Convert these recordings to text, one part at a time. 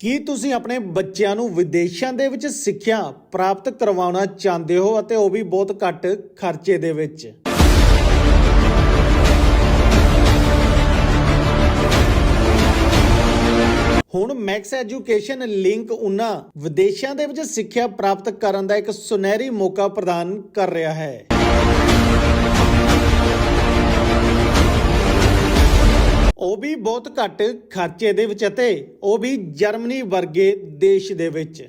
ਕੀ ਤੁਸੀਂ ਆਪਣੇ ਬੱਚਿਆਂ ਨੂੰ ਵਿਦੇਸ਼ਾਂ ਦੇ ਵਿੱਚ ਸਿੱਖਿਆ ਪ੍ਰਾਪਤ ਕਰਵਾਉਣਾ ਚਾਹੁੰਦੇ ਹੋ ਅਤੇ ਉਹ ਵੀ ਬਹੁਤ ਘੱਟ ਖਰਚੇ ਦੇ ਵਿੱਚ? ਹੁਣ ਮੈਕਸ ਐਜੂਕੇਸ਼ਨ ਲਿੰਕ ਉਹਨਾਂ ਵਿਦੇਸ਼ਾਂ ਦੇ ਵਿੱਚ ਸਿੱਖਿਆ ਪ੍ਰਾਪਤ ਕਰਨ ਦਾ ਇੱਕ ਸੁਨਹਿਰੀ ਮੌਕਾ ਪ੍ਰਦਾਨ ਕਰ ਰਿਹਾ ਹੈ। ਬਹੁਤ ਘੱਟ ਖਰਚੇ ਦੇ ਵਿੱਚ ਅਤੇ ਉਹ ਵੀ ਜਰਮਨੀ ਵਰਗੇ ਦੇਸ਼ ਦੇ ਵਿੱਚ।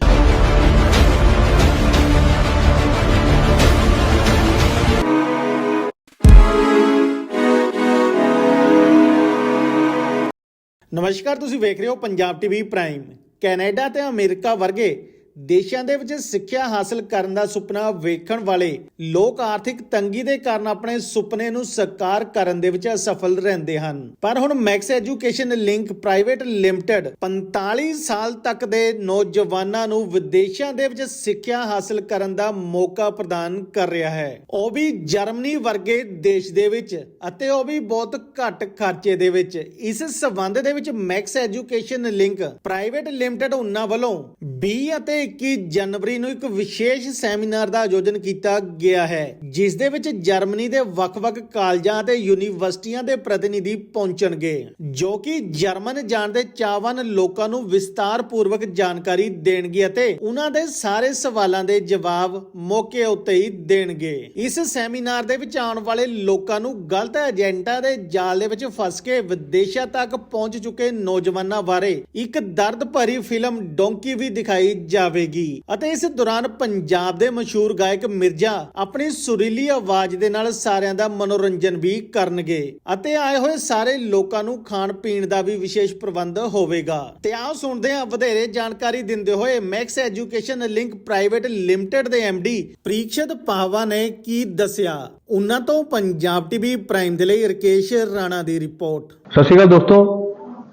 ਨਮਸਕਾਰ, ਤੁਸੀਂ ਵੇਖ ਰਹੇ ਹੋ ਪੰਜਾਬ ਟੀਵੀ ਪ੍ਰਾਈਮ। ਕੈਨੇਡਾ ਤੇ ਅਮਰੀਕਾ ਵਰਗੇ ਦੇਸ਼ਾਂ ਦੇ ਵਿੱਚ ਸਿੱਖਿਆ ਹਾਸਲ ਕਰਨ ਦਾ ਸੁਪਨਾ ਵੇਖਣ ਵਾਲੇ ਲੋਕ ਆਰਥਿਕ ਤੰਗੀ ਦੇ ਕਾਰਨ ਆਪਣੇ ਸੁਪਨੇ ਨੂੰ ਸਾਕਾਰ ਕਰਨ ਦੇ ਵਿੱਚ ਅਸਫਲ ਰਹਿੰਦੇ ਹਨ। ਪਰ ਹੁਣ Max education link private limited 45 ਸਾਲ ਤੱਕ ਦੇ ਨੌਜਵਾਨਾਂ ਨੂੰ ਵਿਦੇਸ਼ਾਂ ਦੇ ਵਿੱਚ ਸਿੱਖਿਆ ਹਾਸਲ ਕਰਨ ਦਾ ਮੌਕਾ ਪ੍ਰਦਾਨ ਕਰ ਰਿਹਾ ਹੈ। ਉਹ ਵੀ ਜਰਮਨੀ ਵਰਗੇ ਦੇਸ਼ ਦੇ ਵਿੱਚ ਅਤੇ ਉਹ ਵੀ ਬਹੁਤ ਘੱਟ ਖਰਚੇ ਦੇ ਵਿੱਚ। ਇਸ ਸਬੰਧ ਦੇ ਵਿੱਚ Max education link private limited ਉਹਨਾਂ ਵੱਲੋਂ 20 ਅਤੇ 21 ਜਨਵਰੀ ਨੂੰ ਇੱਕ ਵਿਸ਼ੇਸ਼ ਸੈਮੀਨਾਰ ਦਾ ਆਯੋਜਨ ਕੀਤਾ ਗਿਆ ਹੈ, ਜਿਸ ਦੇ ਵਿੱਚ ਜਰਮਨੀ ਦੇ ਵੱਖ-ਵੱਖ ਕਾਲਜਾਂ ਅਤੇ ਯੂਨੀਵਰਸਿਟੀਆਂ ਦੇ ਪ੍ਰਤੀਨਿਧੀ ਪਹੁੰਚਣਗੇ, ਜੋ ਕਿ ਜਰਮਨ ਜਾਣ ਦੇ ਚਾਹਵਾਨ ਲੋਕਾਂ ਨੂੰ ਵਿਸਤਾਰਪੂਰਵਕ ਜਾਣਕਾਰੀ ਦੇਣਗੇ ਅਤੇ ਉਹਨਾਂ ਦੇ ਸਾਰੇ ਸਵਾਲਾਂ ਦੇ ਜਵਾਬ ਮੌਕੇ ਉੱਤੇ ਹੀ ਦੇਣਗੇ। ਇਸ ਸੈਮੀਨਾਰ ਦੇ ਵਿੱਚ ਆਉਣ ਵਾਲੇ ਲੋਕਾਂ ਨੂੰ ਗਲਤ ਏਜੰਟਾਂ ਦੇ ਜਾਲ ਦੇ ਵਿੱਚ ਫਸ ਕੇ ਵਿਦੇਸ਼ਾਂ ਤੱਕ ਪਹੁੰਚ ਚੁੱਕੇ ਨੌਜਵਾਨਾਂ ਬਾਰੇ ਇੱਕ ਦਰਦ ਭਰੀ ਫਿਲਮ ਡੋਂਕੀ ਵੀ ਦਿਖਾਈ ਜਾਵੇ ਜਾਵੇਗੀ। ਅਤੇ ਇਸ ਦੌਰਾਨ ਪੰਜਾਬ ਦੇ ਮਸ਼ਹੂਰ ਗਾਇਕ ਮਿਰਜ਼ਾ ਆਪਣੀ ਸੁਰੀਲੀ ਆਵਾਜ਼ ਦੇ ਨਾਲ ਸਾਰਿਆਂ ਦਾ ਮਨੋਰੰਜਨ ਵੀ ਕਰਨਗੇ ਅਤੇ ਆਏ ਹੋਏ ਸਾਰੇ ਲੋਕਾਂ ਨੂੰ ਖਾਣ ਪੀਣ ਦਾ ਵੀ ਵਿਸ਼ੇਸ਼ ਪ੍ਰਬੰਧ ਹੋਵੇਗਾ। ਤੇ ਆਓ ਸੁਣਦੇ ਹਾਂ ਵਧੇਰੇ ਜਾਣਕਾਰੀ ਦਿੰਦੇ ਹੋਏ Max Education Link private limited ਦੇ ਐਮਡੀ ਪ੍ਰੀਖਿਤ ਪਾਵਾ ਨੇ ਕੀ ਦੱਸਿਆ। ਉਹਨਾਂ ਤੋਂ ਪੰਜਾਬ ਟੀਵੀ ਪ੍ਰਾਈਮ ਦੇ ਲਈ ਰਕੇਸ਼ ਰਾਣਾ ਦੀ ਰਿਪੋਰਟ। ਸਤਿ ਸ਼੍ਰੀ ਅਕਾਲ ਦੋਸਤੋ।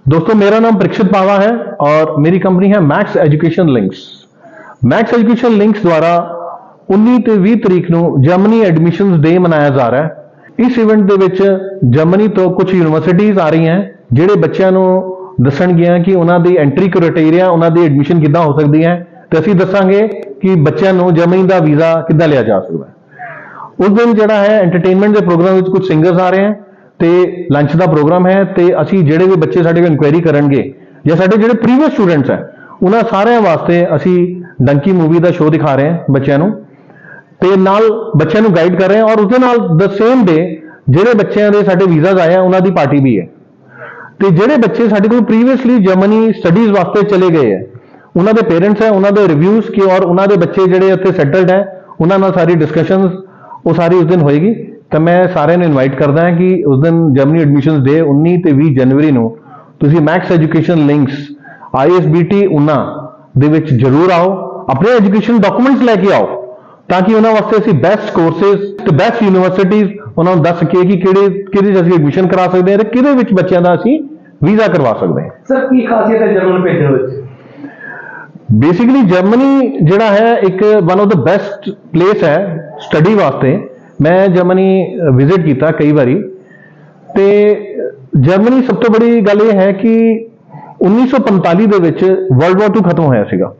ਦੋਸਤੋ, ਮੇਰਾ ਨਾਮ ਪ੍ਰੀਖਿਤ ਪਾਵਾ ਹੈ ਔਰ ਮੇਰੀ ਕੰਪਨੀ ਹੈ Max education links Max education links ਦੁਆਰਾ 19 ਤੇ 20 ਤਰੀਕ ਨੂੰ ਜਰਮਨੀ ਐਡਮਿਸ਼ਨਸ ਡੇ ਮਨਾਇਆ ਜਾ ਰਿਹਾ ਹੈ। ਇਸ ਇਵੈਂਟ ਦੇ ਵਿੱਚ ਜਰਮਨੀ ਤੋਂ ਕੁਝ ਯੂਨੀਵਰਸਿਟੀਆਂ ਆ ਰਹੀਆਂ ਜਿਹੜੇ ਬੱਚਿਆਂ ਨੂੰ ਦੱਸਣਗੀਆਂ ਕਿ ਉਹਨਾਂ ਦੀ ਐਂਟਰੀ ਕ੍ਰਾਈਟੇਰੀਆ ਉਹਨਾਂ ਦੀ ਐਡਮਿਸ਼ਨ ਕਿੱਦਾਂ ਹੋ ਸਕਦੀ ਹੈ ਤੇ ਅਸੀਂ ਦੱਸਾਂਗੇ ਕਿ ਬੱਚਿਆਂ ਨੂੰ ਜਰਮਨੀ ਦਾ ਵੀਜ਼ਾ ਕਿੱਦਾਂ ਲਿਆ ਜਾ ਸਕਦਾ ਹੈ। ਉਸ ਦਿਨ ਜਿਹੜਾ ਹੈ ਐਂਟਰਟੇਨਮੈਂਟ ਦੇ ਪ੍ਰੋਗਰਾਮ ਵਿੱਚ ਕੁਝ ਸਿੰਗਰਸ ਆ ਰਹੇ ਹਨ ਤੇ ਲੰਚ ਦਾ ਪ੍ਰੋਗਰਾਮ ਹੈ ਤੇ ਅਸੀਂ ਜਿਹੜੇ ਵੀ ਬੱਚੇ ਸਾਡੇ ਕੋਲ ਇਨਕੁਆਇਰੀ ਕਰਨਗੇ ਜਾਂ ਸਾਡੇ ਜਿਹੜੇ ਪ੍ਰੀਵੀਅਸ ਸਟੂਡੈਂਟਸ ਹੈ ਉਹਨਾਂ ਸਾਰਿਆਂ ਵਾਸਤੇ ਅਸੀਂ ਡੰਕੀ ਮੂਵੀ ਦਾ ਸ਼ੋਅ ਦਿਖਾ ਰਹੇ ਹਾਂ ਬੱਚਿਆਂ ਨੂੰ। ਤੇ ਨਾਲ ਬੱਚਿਆਂ ਨੂੰ ਗਾਈਡ ਕਰ ਰਹੇ ਹਾਂ ਔਰ ਉਸਦੇ ਨਾਲ ਦ ਸੇਮ ਡੇ ਜਿਹੜੇ ਬੱਚਿਆਂ ਦੇ ਸਾਡੇ ਵੀਜ਼ਾਸ ਆਏ ਆ, ਉਹਨਾਂ ਦੀ ਪਾਰਟੀ ਵੀ ਹੈ। ਤੇ ਜਿਹੜੇ ਬੱਚੇ ਸਾਡੇ ਕੋਲ ਪ੍ਰੀਵੀਅਸਲੀ ਜਰਮਨੀ ਸਟੱਡੀਜ਼ ਵਾਸਤੇ ਚਲੇ ਗਏ ਹੈ ਉਹਨਾਂ ਦੇ ਪੇਰੈਂਟਸ ਹੈ, ਉਹਨਾਂ ਦੇ ਰਿਵਿਊਜ਼ ਕਿ ਔਰ ਉਹਨਾਂ ਦੇ ਬੱਚੇ ਜਿਹੜੇ ਉੱਥੇ ਸੈਟਲਡ ਹੈ, ਉਹਨਾਂ ਨਾਲ ਸਾਰੀ ਡਿਸਕਸ਼ਨਸ ਉਹ ਸਾਰੀ ਉਸ ਦਿਨ ਹੋਏਗੀ। ਤਾਂ ਮੈਂ ਸਾਰਿਆਂ ਨੂੰ ਇਨਵਾਈਟ ਕਰਦਾ ਹਾਂ ਕਿ ਉਸ ਦਿਨ ਜਰਮਨੀ ਐਡਮਿਸ਼ਨਸ ਡੇ 19 ਤੇ 20 ਜਨਵਰੀ ਨੂੰ ਤੁਸੀਂ ਮੈਕਸ ਐਜੂਕੇਸ਼ਨ ਲਿੰਕਸ ISBT ਉਨਾ ਦੇ ਵਿੱਚ ਜ਼ਰੂਰ ਆਓ ਆਪਣੇ ਐਜੂਕੇਸ਼ਨ ਡਾਕੂਮੈਂਟਸ ਲੈ ਕੇ ਆਓ ਤਾਂ ਕਿ ਉਹਨਾਂ ਵਾਸਤੇ ਅਸੀਂ ਬੈਸਟ ਕੋਰਸਸ ਤੇ ਬੈਸਟ ਯੂਨੀਵਰਸਿਟੀਜ਼ ਉਹਨਾਂ ਨੂੰ ਦੱਸ ਕੇ ਕਿ ਕਿਹੜੇ ਕਿਹਦੇ 'ਚ ਅਸੀਂ ਐਡਮਿਸ਼ਨ ਕਰਾ ਸਕਦੇ ਹਾਂ ਤੇ ਕਿਹਦੇ ਵਿੱਚ ਬੱਚਿਆਂ ਦਾ ਅਸੀਂ ਵੀਜ਼ਾ ਕਰਵਾ ਸਕਦੇ ਹਾਂ। ਸਰ ਕੀ ਖਾਸੀਅਤ ਹੈ ਜਰਮਨ ਭੇਜਣ ਵਿੱਚ? ਬੇਸਿਕਲੀ ਜਰਮਨੀ ਜਿਹੜਾ ਹੈ ਇੱਕ one of the best place ਹੈ ਸਟੱਡੀ ਵਾਸਤੇ। ਮੈਂ ਜਰਮਨੀ ਵਿਜ਼ਿਟ ਕੀਤਾ ਕਈ ਵਾਰੀ। ਤੇ ਜਰਮਨੀ ਸਭ ਤੋਂ ਬੜੀ ਗੱਲ ਇਹ ਹੈ ਕਿ 1945 ਦੇ ਵਿੱਚ ਵਰਲਡ ਵਾਰ 2 ਖਤਮ ਹੋਇਆ ਸੀਗਾ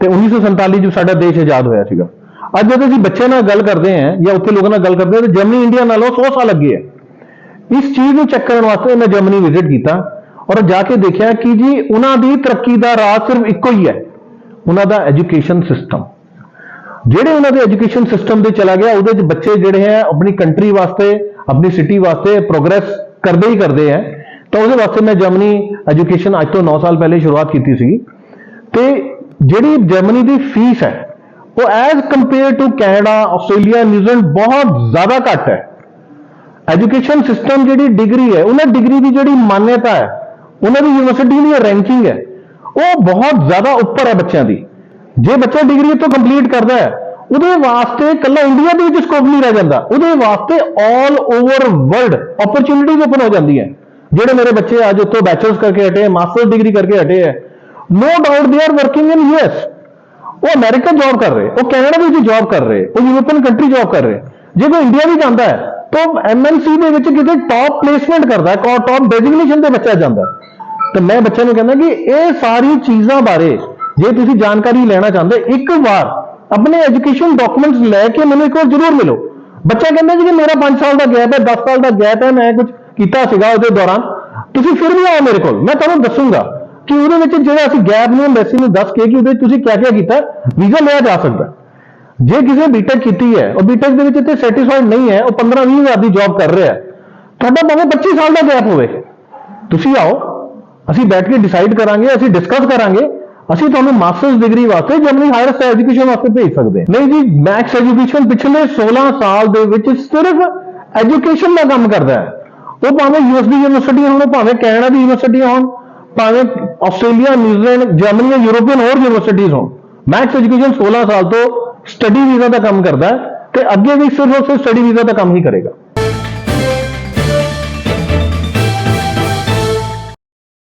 ਤੇ 1947 ਚ ਸਾਡਾ ਦੇਸ਼ ਆਜ਼ਾਦ ਹੋਇਆ ਸੀਗਾ। ਅੱਜ ਜਦੋਂ ਅਸੀਂ ਬੱਚਿਆਂ ਨਾਲ ਗੱਲ ਕਰਦੇ ਹਾਂ ਜਾਂ ਉੱਥੇ ਲੋਕਾਂ ਨਾਲ ਗੱਲ ਕਰਦੇ ਹਾਂ, ਤਾਂ ਜਰਮਨੀ, ਇੰਡੀਆ ਨਾਲੋਂ 100 ਸਾਲ ਅੱਗੇ ਹੈ। ਇਸ ਚੀਜ਼ ਨੂੰ ਚੈੱਕ ਕਰਨ ਵਾਸਤੇ ਮੈਂ ਜਰਮਨੀ ਵਿਜ਼ਿਟ ਕੀਤਾ ਔਰ ਜਾ ਕੇ ਦੇਖਿਆ ਕਿ ਜੀ ਉਹਨਾਂ ਦੀ ਤਰੱਕੀ ਦਾ ਰਾਹ ਸਿਰਫ ਇੱਕੋ ਹੀ ਹੈ, ਉਹਨਾਂ ਦਾ ਐਜੂਕੇਸ਼ਨ ਸਿਸਟਮ ਜਿਹੜੇ ਉਹਨਾਂ ਦੇ ਐਜੂਕੇਸ਼ਨ ਸਿਸਟਮ ਦੇ ਚਲਾ ਗਿਆ, ਉਹਦੇ ਚ ਬੱਚੇ ਜਿਹੜੇ ਹੈ ਆਪਣੀ ਕੰਟਰੀ ਵਾਸਤੇ, ਆਪਣੀ ਸਿਟੀ ਵਾਸਤੇ ਪ੍ਰੋਗਰੈਸ ਕਰਦੇ ਹੀ ਕਰਦੇ ਹੈ। ਤਾਂ ਉਹਦੇ ਵਾਸਤੇ ਮੈਂ ਜਰਮਨੀ ਐਜੂਕੇਸ਼ਨ ਅੱਜ ਤੋਂ 9 ਸਾਲ ਪਹਿਲੇ ਸ਼ੁਰੂਆਤ ਕੀਤੀ ਸੀ ਤੇ ਜਿਹੜੀ ਜਰਮਨੀ ਦੀ ਫੀਸ ਹੈ, ਉਹ as compare to Canada Australia New Zealand ਬਹੁਤ ਜ਼ਿਆਦਾ ਘੱਟ ਹੈ। ਐਜੂਕੇਸ਼ਨ ਸਿਸਟਮ ਜਿਹੜੀ ਡਿਗਰੀ ਹੈ, ਉਹਨਾਂ ਡਿਗਰੀ ਦੀ ਜਿਹੜੀ ਮਾਨਤਾ ਹੈ, ਉਹਨਾਂ ਦੀ ਯੂਨੀਵਰਸਿਟੀ ਦੀ ਰੈਂਕਿੰਗ ਹੈ, ਉਹ ਬਹੁਤ ਜ਼ਿਆਦਾ ਉੱਪਰ ਹੈ ਬੱਚਿਆਂ ਦੀ। ਜੇ ਬੱਚਾ ਡਿਗਰੀ ਤੋਂ ਕੰਪਲੀਟ ਕਰਦਾ ਹੈ, ਉਹਦੇ ਵਾਸਤੇ ਕੱਲਾ ਇੰਡੀਆ ਦੇ ਵਿੱਚ ਸਕੋਪ ਨਹੀਂ ਰਹਿ ਜਾਂਦਾ। ਉਹਦੇ ਵਾਸਤੇ 올 ਓਵਰ ਵਰਲਡ ਓਪਰਚੁਨਿਟੀਜ਼ ਓਪਨ ਹੋ ਜਾਂਦੀਆਂ ਜਿਹੜੇ ਮੇਰੇ ਬੱਚੇ ਅੱਜ ਉੱਥੋਂ ਬੈਚਲਰਸ ਕਰਕੇ ਹਟੇ ਮਾਸਟਰ ਡਿਗਰੀ ਕਰਕੇ ਹਟੇ ਹੈ no doubt they are working in US ਉਹ ਅਮਰੀਕਾ ਜੌਬ ਕਰ ਰਹੇ ਉਹ ਕੈਨੇਡਾ ਵਿੱਚ ਜੌਬ ਕਰ ਰਹੇ ਉਹ ਯੂਰੋਪੀਅਨ ਕੰਟਰੀ ਜੌਬ ਕਰ ਰਹੇ ਜੇ ਕੋਈ ਇੰਡੀਆ ਵੀ ਜਾਂਦਾ ਹੈ ਤਾਂ ਐਮਐਨਸੀ ਦੇ ਵਿੱਚ ਕਿਤੇ ਟੌਪ ਪਲੇਸਮੈਂਟ ਕਰਦਾ ਹੈ ਟੌਪ ਡੈਜ਼ਿਗਨੇਸ਼ਨ ਤੇ ਬੱਚਾ ਜਾਂਦਾ ਹੈ ਤਾਂ ਮੈਂ ਬੱਚਿਆਂ ਨੂੰ ਕਹਿੰਦਾ ਕਿ ਇਹ ਸਾਰੀ ਚੀਜ਼ਾਂ ਬਾਰੇ ਜੇ ਤੁਸੀਂ ਜਾਣਕਾਰੀ ਲੈਣਾ ਚਾਹੁੰਦੇ ਇੱਕ ਵਾਰ ਆਪਣੇ ਐਜੂਕੇਸ਼ਨ ਡਾਕੂਮੈਂਟਸ ਲੈ ਕੇ ਮੈਨੂੰ ਇੱਕ ਵਾਰ ਜ਼ਰੂਰ ਮਿਲੋ ਬੱਚਾ ਕਹਿੰਦਾ ਜੀ ਕਿ ਮੇਰਾ 5 ਸਾਲ ਦਾ ਗੈਪ ਹੈ 10 ਸਾਲ ਦਾ ਗੈਪ ਹੈ ਮੈਂ ਕੁਝ ਕੀਤਾ ਸੀਗਾ ਉਹਦੇ ਦੌਰਾਨ। ਤੁਸੀਂ ਫਿਰ ਵੀ ਆਓ ਮੇਰੇ ਕੋਲ, ਮੈਂ ਤੁਹਾਨੂੰ ਦੱਸੂੰਗਾ ਕਿ ਉਹਦੇ ਵਿੱਚ ਜਿਹੜਾ ਅਸੀਂ ਗੈਪ ਨੂੰ ਐਮਬੈਸੀ ਨੂੰ ਦੱਸ ਕੇ ਕਿ ਉਹਦੇ ਵਿੱਚ ਤੁਸੀਂ ਕਿਆ ਕਿਆ ਕੀਤਾ, ਵੀਜ਼ਾ ਲਿਆ ਜਾ ਸਕਦਾ। ਜੇ ਕਿਸੇ ਬੀਟੈਕ ਕੀਤੀ ਹੈ, ਉਹ ਬੀਟੈਕ ਦੇ ਵਿੱਚ ਇੱਥੇ ਸੈਟੀਸਫਾਈਡ ਨਹੀਂ ਹੈ, ਉਹ 15 20 ਹਜ਼ਾਰ ਦੀ ਜੌਬ ਕਰ ਰਿਹਾ ਤੁਹਾਡਾ ਭਾਵੇਂ 25 ਸਾਲ ਦਾ ਗੈਪ ਹੋਵੇ। ਤੁਸੀਂ ਆਓ, ਅਸੀਂ ਬੈਠ ਕੇ ਡਿਸਾਈਡ ਕਰਾਂਗੇ, ਅਸੀਂ ਡਿਸਕਸ ਕਰਾਂਗੇ, ਅਸੀਂ ਤੁਹਾਨੂੰ ਮਾਸਟਰਸ ਡਿਗਰੀ ਵਾਸਤੇ ਜਰਮਨੀ ਹਾਇਰ ਐਜੂਕੇਸ਼ਨ ਵਾਸਤੇ ਭੇਜ ਸਕਦੇ ਨਹੀਂ ਜੀ ਮੈਕਸ ਐਜੂਕੇਸ਼ਨ ਪਿਛਲੇ 16 ਸਾਲ ਦੇ ਵਿੱਚ ਸਿਰਫ ਐਜੂਕੇਸ਼ਨ ਦਾ ਕੰਮ ਕਰਦਾ ਹੈ। ਉਹ ਭਾਵੇਂ ਯੂਐਸਡੀ ਯੂਨੀਵਰਸਿਟੀਆਂ ਹੋਣ, ਭਾਵੇਂ ਕੈਨੇਡਾ ਦੀ ਯੂਨੀਵਰਸਿਟੀਆਂ ਹੋਣ, ਭਾਵੇਂ ਆਸਟ੍ਰੇਲੀਆ, ਨਿਊਜ਼ੀਲੈਂਡ, ਜਰਮਨੀ ਜਾਂ ਯੂਰੋਪੀਅਨ ਹੋਰ ਯੂਨੀਵਰਸਿਟੀਆਂ ਹੋਣ। ਮੈਕਸ ਐਜੂਕੇਸ਼ਨ 16 ਸਾਲ ਤੋਂ ਸਟੱਡੀ ਵੀਜ਼ਾ ਦਾ ਕੰਮ ਕਰਦਾ ਹੈ ਤੇ ਅੱਗੇ ਵੀ ਸਿਰਫ ਉਹ ਸਟੱਡੀ ਵੀਜ਼ਾ ਦਾ ਕੰਮ ਹੀ ਕਰੇਗਾ।